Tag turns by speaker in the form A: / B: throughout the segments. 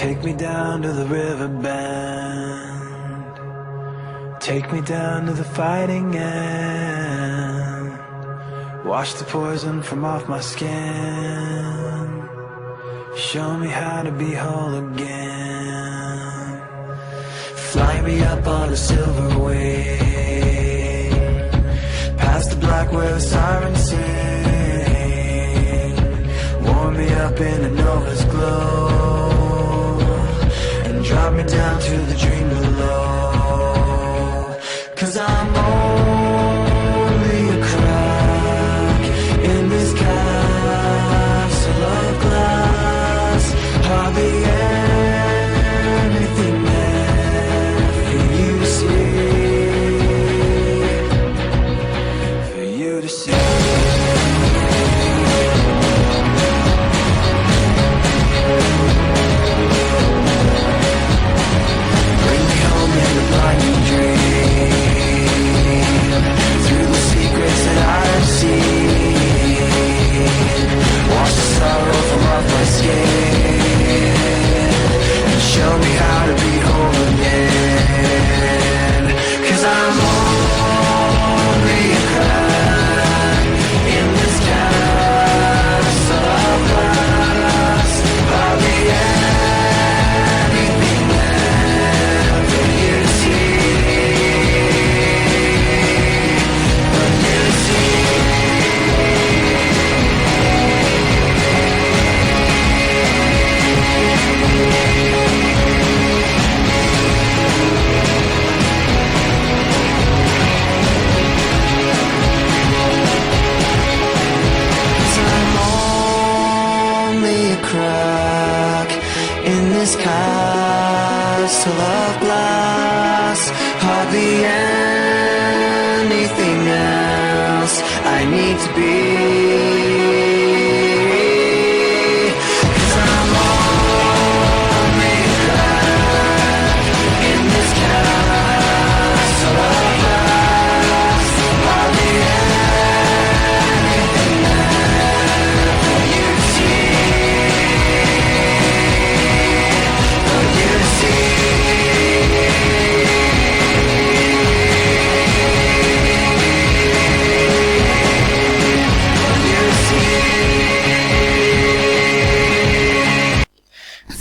A: Take me down to the river bend. Take me down to the fighting end. Wash the poison from off my skin. Show me how to be whole again. Fly me up on a silver wing. Past the black where the sirens sing. Warm me up in a nova's glow. Drop me down to the dream below.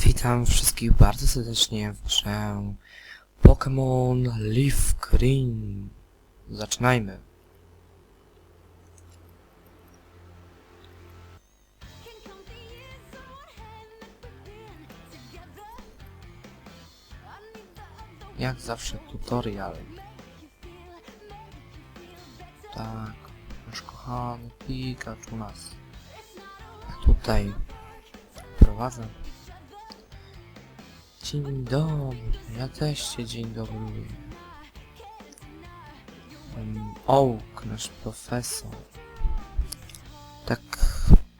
B: Witam wszystkich bardzo serdecznie w grze Pokémon Leaf Green. Zaczynajmy. Jak zawsze tutorial. Tak, nasz kochany Pikachu nas tutaj prowadzę. Dzień dobry, ja też cię dzień dobry. Em, Oak, nasz profesor. Tak,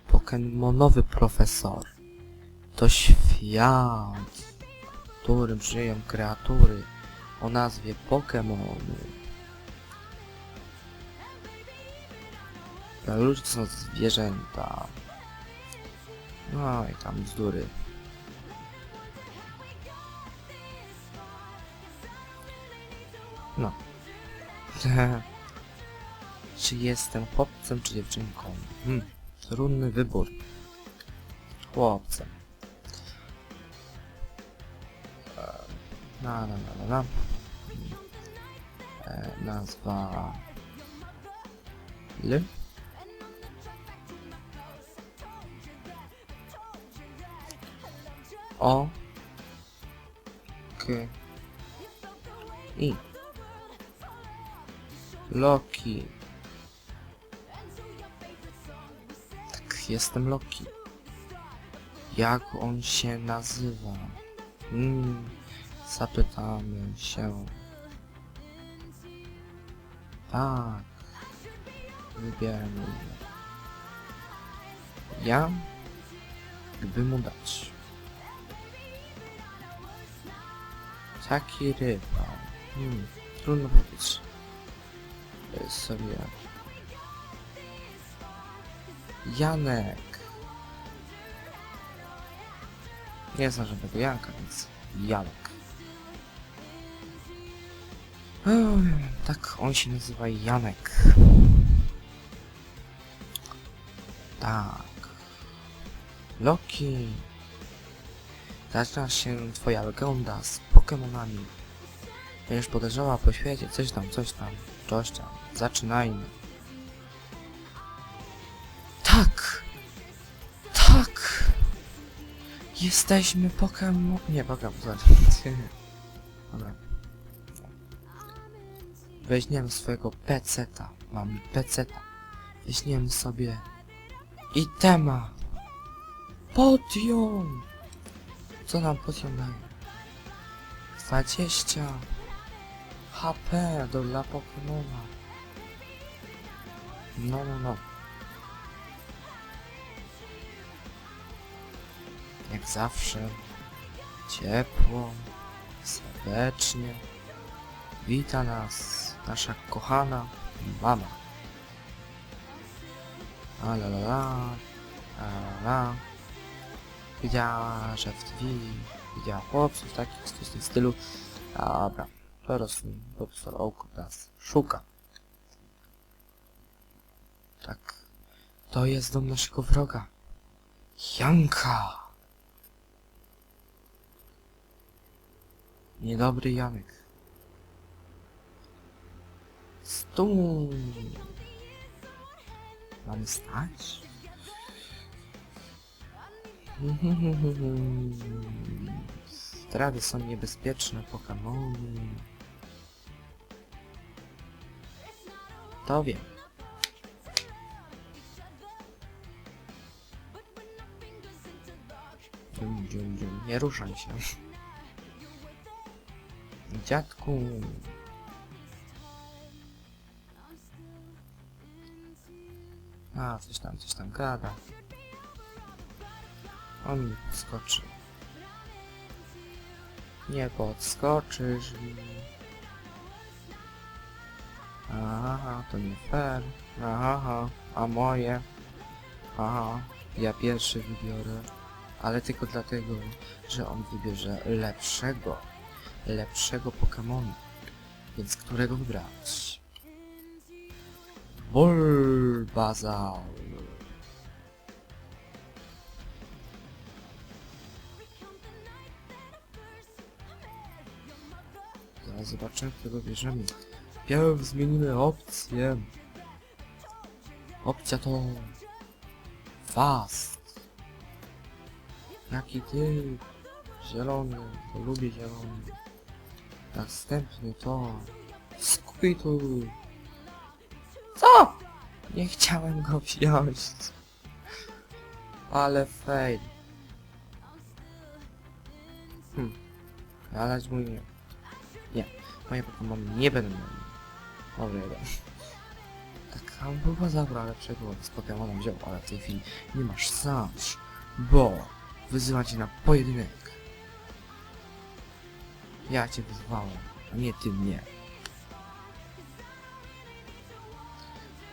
B: pokemonowy profesor. To świat, w którym żyją kreatury o nazwie Pokemony. A Ludzie to są zwierzęta. No i tam bzdury. No. czy jestem chłopcem, czy dziewczynką? Hmm, trudny wybór. Chłopcem. Na, na, na, na, na. E, nazwa... L? O. K. I. Loki. Tak, jestem Loki. Jak on się nazywa? Hmm, zapytamy się. Tak. Wybieram. Ja? Gdyby mu dać. Taki ryba. Hmm, trudno powiedzieć. Sobie... Janek. Nie znam żadnego Janka, więc Janek. Tak, on się nazywa Janek. Tak. Loki. Zaczyna się twoja legenda z Pokemonami. Będziesz podejrzała po świecie, coś tam, coś tam, tam. Zaczynajmy. Tak! Tak! Jesteśmy Pokemon... Nie, Pokemon, zaraz. Dobra. Weźmiemy swojego peceta. Mamy peceta. Weźmiemy sobie itema. Potion! Co nam potion daje? 20 HP do dla Pokemona. No, no, no. Jak zawsze. Ciepło. Serdecznie. Wita nas nasza kochana mama. A la la la. A la la. Widziała, że w TV widziała chłopców takich w stylu. Dobra, prostu, po prostu oko nas szuka. Tak. To jest dom naszego wroga. Janka! Niedobry Janek. Stół! Mamy stać? Strawy są niebezpieczne, Pokemony. To wiem. Dzium, dzium, dzium. Nie ruszaj się. Dziadku. A, coś tam, coś tam gada. On mi podskoczy. Nie podskoczysz mi. Aha, to nie fair. Aha, a moje. Aha, ja pierwszy wybiorę. Ale tylko dlatego, że on wybierze lepszego. Lepszego Pokemonu. Więc którego wybrać? Bulbasaur. Zaraz zobaczymy, którego bierzemy. Pierw zmienimy opcję. Opcja to... Fast. Jaki ty? Zielony, to lubię zielony. Następny to... Squirtle. Co? Nie chciałem go wziąć. Ale fail. Hmm. Ale mój nie. Nie. Moje Pokémon nie będą miały. Dobra, jeden. Tak, a on była zabrał lepszego z Pokémonem wziął, ale w tej chwili nie masz szans, bo wyzywam cię na pojedynek. Ja cię wyzwałem, a nie ty mnie.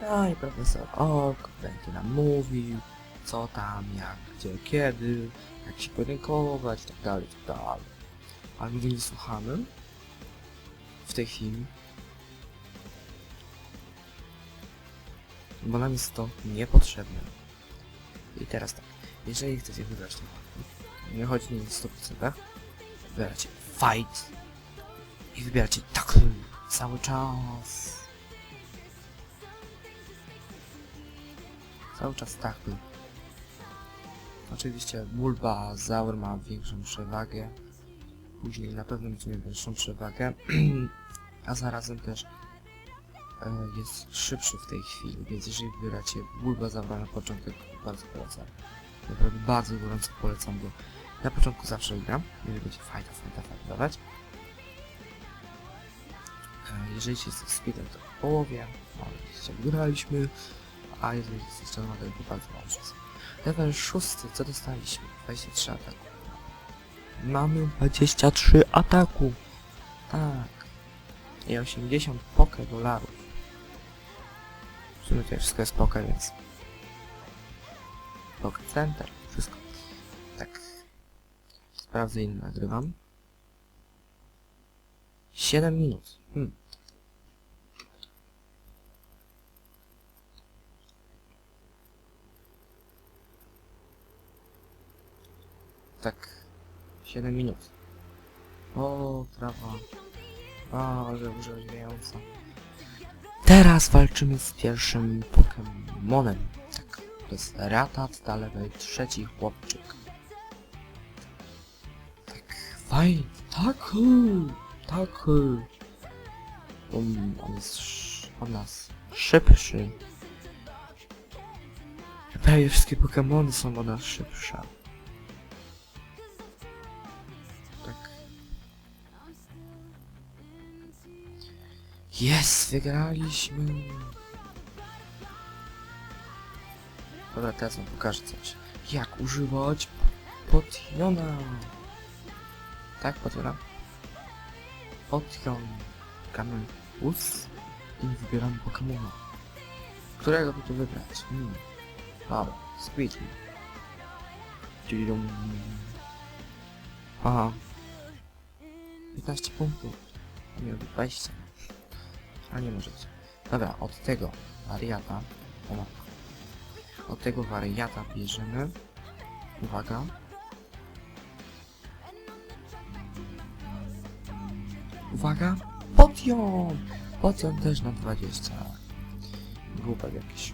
B: No i profesor Ok będzie nam mówił, co tam, jak, gdzie, kiedy, jak się podziękować, i tak dalej, tak dalej. Ale my nie słuchamy w tej chwili. Bo nam jest to niepotrzebne. I teraz tak, jeżeli chcecie wybrać to nie chodzi nie w 100%, wybieracie fight i wybieracie tackle cały czas. Cały czas tackle. Oczywiście Bulbasaur ma większą przewagę. Później na pewno będzie miał większą przewagę. A zarazem też e, jest szybszy w tej chwili, więc jeżeli wybieracie Bulbasaura na początek, bardzo polecam. Naprawdę bardzo gorąco polecam go. Na początku zawsze gram, jeżeli będzie fajta, fajta, fajta dawać. E, jeżeli się jest speedem, to połowie, no oczywiście graliśmy, a jeżeli jest jeszcze na to bardzo mało czasu. Level 6, co dostaliśmy? 23 ataku. Mamy 23 ataku. Tak. I 80 poke dolarów. Sumie to wszystko jest poke, więc... Poke Center, wszystko. Tak. Sprawdzę ile nagrywam. 7 minut. Hmm. Tak. 7 minut. O, trawa. O, ale urzeźwiająca. Teraz walczymy z pierwszym Pokemonem. Tak. To jest Ratat, ta level trzeci chłopczyk. Tak, fajnie. Tak, tak. y. On, jest od nas szybszy. Prawie wszystkie Pokemony są od nas szybsze. Jest, wygraliśmy. Dobra, teraz wam pokażę coś. Jak używać potiona. Tak, potiona. Potion. Kamy us i wybieramy Pokemona. Którego by tu wybrać? Hmm. Dobra, Squidly. Aha. 15 punktów. A miał być 20. A nie możecie. Dobra, od tego wariata. O. Od tego wariata bierzemy. Uwaga. Uwaga. Potion! Potion też na 20. Głupek jakiś.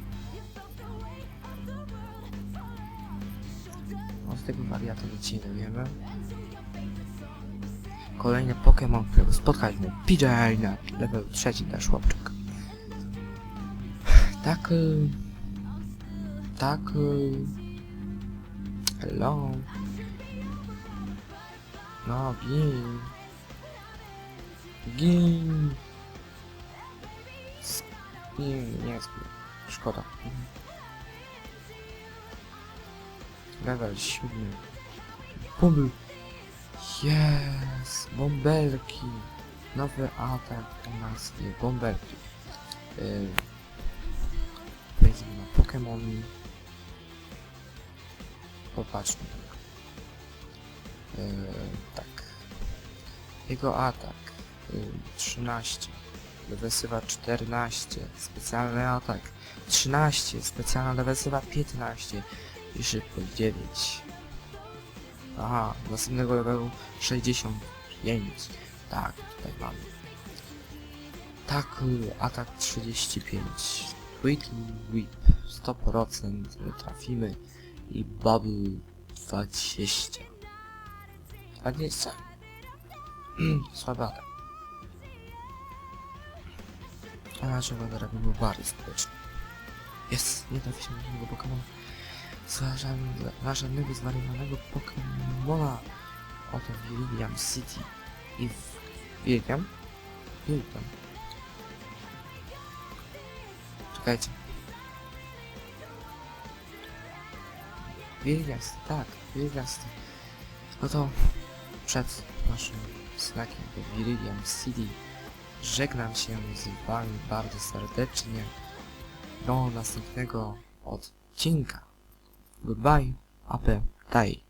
B: Od tego wariata nic nie dowiemy. Kolejny Pokémon, którego spotkaliśmy. PJ level trzeci też chłopczyk. Tak. y, Tak. y, Hello. No, gin. Gin. Spin, nie spin. Szkoda. Mhm. Level siódmy. Bumble. Yes! Bąbelki! Nowy atak o nazwie Bąbelki. Yy, na Pokémon. Popatrzmy. Yy, tak. Jego atak. Yy, 13. Defensywa 14. Specjalny atak. 13. Specjalna defensywa 15. I szybkość 9. Aha, następnego levelu 65. Tak, tutaj mamy. Tak, atak 35. Quickly Whip 100% trafimy i Bubble 20. 20. Słaby atak. A Wadarabie był bardzo skuteczny. Jest, nie trafiliśmy do żadnego Pokemona. Zważamy na żadnego zwariowanego Pokemona. Oto Viridian City. I w... Viridian? Viridian. Czekajcie. City, tak, City. No to przed naszym snakiem do Viridian City żegnam się z wami bardzo serdecznie. Do następnego odcinka. Goodbye. Ape. Tay.